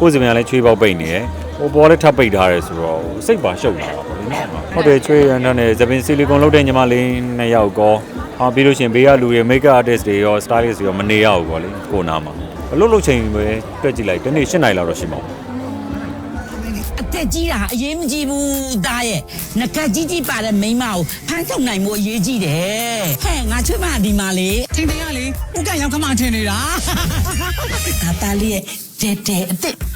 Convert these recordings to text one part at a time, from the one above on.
ကိုယ်စပင်ကလည်းချွေးပေါက်ပိတ်နေရယ်ဟိုပေါ်လည်းထပ်ပိတ်ထားတယ်ဆိုတော့စိတ်ပါရှုပ်လာတာပေါ့လေနော်ဟုတ်တယ်ချွေးရန်နဲ့စပင်ဆီလီကွန်လုပ်တဲ့ညီမလေးနှစ်ယောက်ကောဟာပြီးလို့ရှရင်ဘေးကလူတွေ make up artist တွေရော stylist တွေရောမနေရဘူးပေါ့လေကိုနာမှာအလုပ်လုပ်ချိန်ပဲတွက်ကြည့်လိုက်တနေ့၈နိုင်လောက်တော့ရှိမှာပေါ့အသက်ကြီးတာအရေးမကြီးဘူးသားရဲ့ငကတ်ကြီးကြီးပါတဲ့မိန်းမကိုဖမ်းထုတ်နိုင်မှုအရေးကြီးတယ်ဟဲ့ငါချွေးမဒီမှာလေထင်တယ်ကလေဥကရောက်ခမထင်နေတာအသားလေးရဲ့တဲတဲအသက်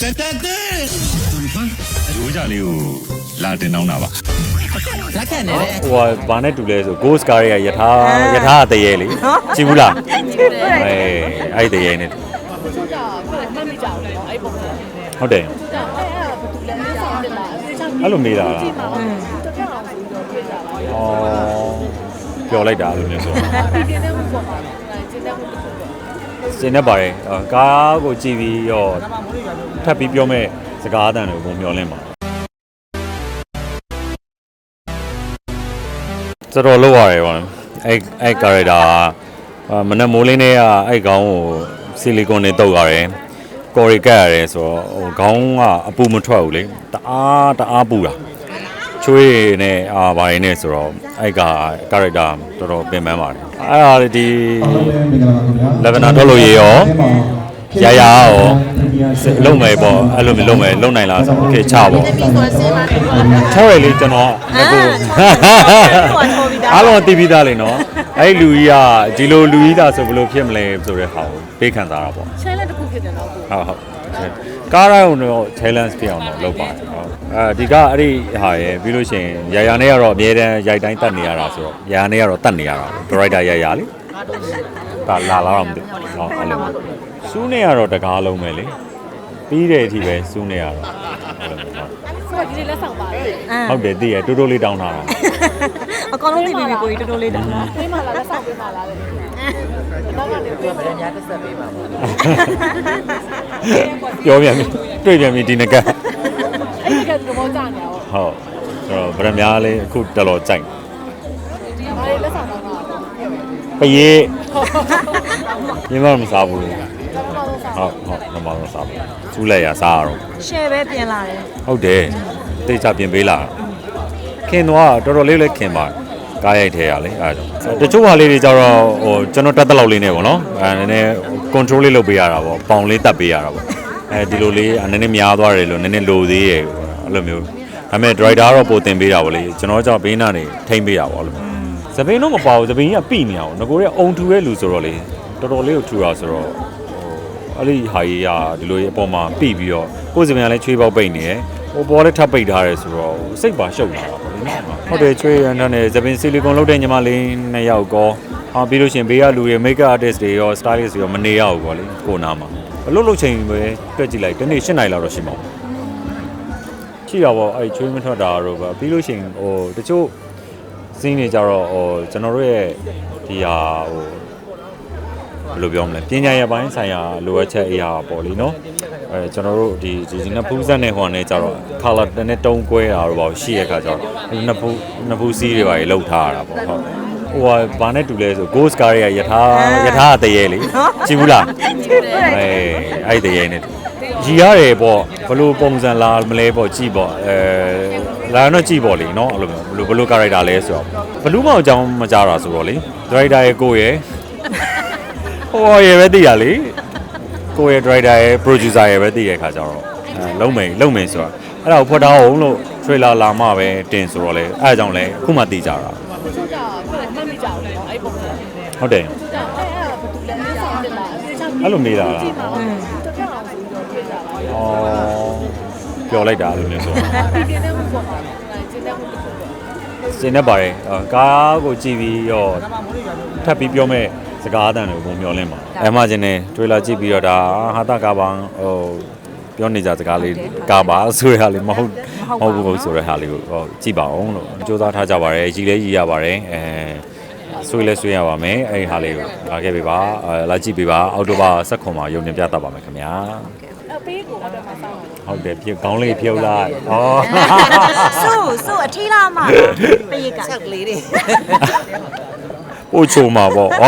တက်တက်တက်ရိုးကြလေးကိုလာတင်တော့တာပါလက်ခံနေတယ်ဟိုကဘာနဲ့တူလဲဆို ghost car ရဲ့ယထာယထာအတရေလေကြည့်ဘူးလားအဲအဲ့ဒီတရေနဲ့ချို့ကြကိုယ်မှတ်မိကြဘူးနော်အဲ့ပုံစံဟုတ်တယ်အဲ့အဲ့ဘာတူလဲမင်းဆောင်တက်လာအဲ့ချမ်းအဲ့လိုမေးတာလားတက်အောင်ဆိုတော့တွေ့ကြတာဩပြောလိုက်တာအဲ့လိုမျိုးဆို စင်နေပါတယ်အော်ကားကိုကြည့်ပြီးတော့ထပ်ပြီးပြောမဲ့စကားအတန်တွေကိုပုံမျောလင်းပါတော်တော်လောက်ရတယ်ဗျအဲ့အဲ့ character အာမနက်မိုးလင်းတဲ့ကအဲ့ခေါင်းကိုဆီလီကွန်နဲ့တုပ်ရတယ်ကော်ရီကတ်ရတယ်ဆိုတော့ဟိုခေါင်းကအပူမထွက်ဘူးလေတအားတအားပူတာ ချွေးနဲ့အာဘာရင်းနဲ့ဆိုတော့အဲ့က character တော်တော်ပင်ပန်းပါတယ်အဲ့ဒါဒီ လက်ဗနာထုတ်လို့ရရော ရရရောလုံမယ်ပေါ့အဲ့လိုမျိုးလုံမယ်လုံနိုင်လားဆိုโอเคချပေါ့ချရလေကျွန်တော်အခုအားလုံးတီးပြီးသားလေနော်အဲ့လူကြီးကဒီလိုလူကြီးသားဆိုဘယ်လိုဖြစ်မလဲဆိုတဲ့ဟာကိုပေးခံစားတာပေါ့ ချဲလက်တစ်ခုဖြစ်တယ်နော်ကို ဟုတ်ဟုတ် ကားရိုင်းတော့ challenge ပြအောင်တော့လုပ်ပါတယ်ဟုတ်အဲဒီကအဲ့ဒီဟာရယ်ပြီးလို့ရှိရင်ရာရာနဲ့ကတော့အများတန်းရိုက်တိုင်းတတ်နေရတာဆိုတော့ရာရာနဲ့ကတော့တတ်နေရတာဒရိုက်တာရာရာလေဒါလာလာတော့မသိဘူးဟုတ်အဲ့လိုမျိုးစူးနေရတော့တကားလုံးပဲလေပြီးတဲ့အထိပဲစူးနေရတော့အဲ့လိုမျိုးဟုတ်ဆိုတော့ဒီနေ့လက်ဆောင်ပါတယ်ဟုတ်တယ်တည်ရတိုးတိုးလေးတောင်းတာတော့အကောင်လုံးသိပြီကိုကြီးတော်တော်လေးတောင်းတာပေးမှလားလက်ဆောင်ပေးမှလားလေတော့ကနေပေးမှများတစ်ဆက်ပေးပါပေါ့ ပြောပြန်ပြီတွေ့ပြန်ပြီဒီနကတ်အဲ့ဒီကတော့ကြနေအောင်ဟုတ်ဆိုတော့ဗရမ ्या လေးအခုတော်တော်ကြိုက်ဒီမှာလက်ဆောင်တော့တော့ပရေညမမစားဘူးတော့တော့ဟုတ်ဟုတ်နမတော့စားဘူးစူးလိုက်ရစားရတော့ရှယ်ပဲပြင်လာတယ်ဟုတ်တယ်တိတ်ချပြင်ပေးလာခင်တော့တော်တော်လေးလေးခင်ပါကားရိုက်ထဲရလေအဲဒါကြောင့်တချို့ဟာလေးတွေကြတော့ဟိုကျွန်တော်တက်တက်လောက်လေးနဲ့ပေါ့နော်အဲနည်းနည်း control လေးလုပ်ပေးရတာပေါ့ပေါင်လေးတက်ပေးရတာပေါ့အဲဒီလိုလေးနည်းနည်းများသွားတယ်လို့နည်းနည်းလိုသေးရဲ့အဲ့လိုမျိုးဒါပေမဲ့ driver ကတော့ပိုတင်ပေးတာပေါ့လေကျွန်တော်ကြောင့်ဘေးနားနေထိမ့်ပေးတာပေါ့အဲ့လိုမျိုးသပင်းတော့မပါဘူးသပင်းကပြိနေအောင်ငကိုရဲ့အုံထူရဲ့လူဆိုတော့လေတော်တော်လေးကိုထူတာဆိုတော့အဲ့ဒီဟာကြီးကဒီလိုအပေါ်မှာပြိပြီးတော့ကိုယ်စပင်ကလည်းချွေးပေါက်ပိတ်နေရယ်ဟိုပေါ်လည်းထပ်ပိတ်ထားတယ်ဆိုတော့စိတ်ပါရှုပ်လာတာပေါ့လေနော်ဟုတ်တယ်ချွေးရန်နဲ့စပင်ဆီလီကွန်လုပ်တဲ့ညီမလေးနှစ်ယောက်ကော ဟာပြီးလို့ရှရင်ဘေးကလူတွေ make up artist တွေရော stylist တွေရောမနေရဘူးပေါ့လေကိုနာမှာအလုပ်လုပ်ချိန်ပဲတွက်ကြည့်လိုက်တနေ့၈နိုင်လောက်တော့ရှိမှာပေါ့ချိရပေါ့အဲ့ချွေးမထွက်တာတော့ပဲပြီးလို့ရှရင်ဟိုတချို့စင်းနေကြတော့ဟိုကျွန်တော်တို့ရဲ့ဒီဟာဟိုဘယ်လိုပြောမလဲပညာရေးပိုင်းဆိုင်ရာလိုအပ်ချက်အရာပေါ့လीနော်အဲကျွန်တော်တို့ဒီဒီနှစ်ဖူးဆက်နဲ့ဟိုကနေကြတော့ color တနဲ့တုံးကွဲတာတော့ပေါ့ရှိရခါကျတော့နှစ်ဖူးနှစ်ဖူးစီးတွေပါလေလောက်ထားရတာပေါ့ဟုတ် ဟိုကဘာနဲ့တူလဲဆို ghost car ရဲ့ယထာယထာအတရေလေကြည့်ဘူးလားအဲအဲ့ဒီတရေနဲ့ရီရတယ်ပေါ့ဘလို့ပုံစံလာမလဲပေါ့ကြည့်ပေါ့အဲလာတော့ကြည့်ပေါ့လေနော်အဲ့လိုမျိုးဘလို့ဘလို့ character လဲဆိုတော့ဘလူးမောင်အကြောင်းမကြတာဆိုတော့လေ director ရဲ့ကိုရဲ့ဟိုရယ်ပဲသိရလေကိုယ့်ရဲ့ driver ရဲ့ producer ရဲ့ပဲသိရခါကြတော့အဲလုံးမိန်လုံးမိန်ဆိုတာအဲ့ဒါကိုဖွက်ထားအောင်လို့ trailer လာမှပဲတင်ဆိုတော့လေအဲ့ဒါကြောင့်လေအခုမှသိကြတာ ဟုတ်တယ်ချို့ကြအဲ့အဲ့ဘာတူလဲမင်းဆောင်တက်လာအဲ့ချမ်းအဲ့လိုမေးတာလားတက်အောင်ဆိုတော့တွေ့ကြတာဩပြောလိုက်တာအဲ့လိုမျိုးဆိုဒီကနေ့ဘုပေါ်မှာကျင်းတဲ့ဘုပေါ်မှာစင်နေပါတယ်အော်ကားကိုကြည့်ပြီးတော့ထပ်ပြီးပြောမဲ့စကားအတန်တွေကိုပုံမျောလင်းပါအဲမှချင်းနေ trailer ကြည့်ပြီးတော့ဒါဟာတာကားပါဟိုပြောနေကြစကားလေးကားပါဆိုရဟာလေးမဟုတ်မဟုတ်ဘူးဆိုရဟာလေးကိုဟိုကြည့်ပါအောင်လို့စူးစမ်းထားကြပါတယ်ကြည်လဲကြည်ရပါတယ်အဲ ဆွေးလဲဆွေးရပါမယ်အဲ့ဒီဟာလေးကိုလာခဲ့ပြီပါအဲလာကြည့်ပြီပါအောက်တိုဘာ16မှာရုံတင်ပြတတ်ပါမယ်ခင်ဗျာအပေးကိုတော့မဆောင်ဘူးဟုတ်တယ်ပြုတ်ကောင်းလေးပြုတ်လိုက်ဩဆိုဆိုအထီးလာမှာပရိတ်ကဆောက်ကလေးတွေပို့ချိုမှာပေါ့ဩ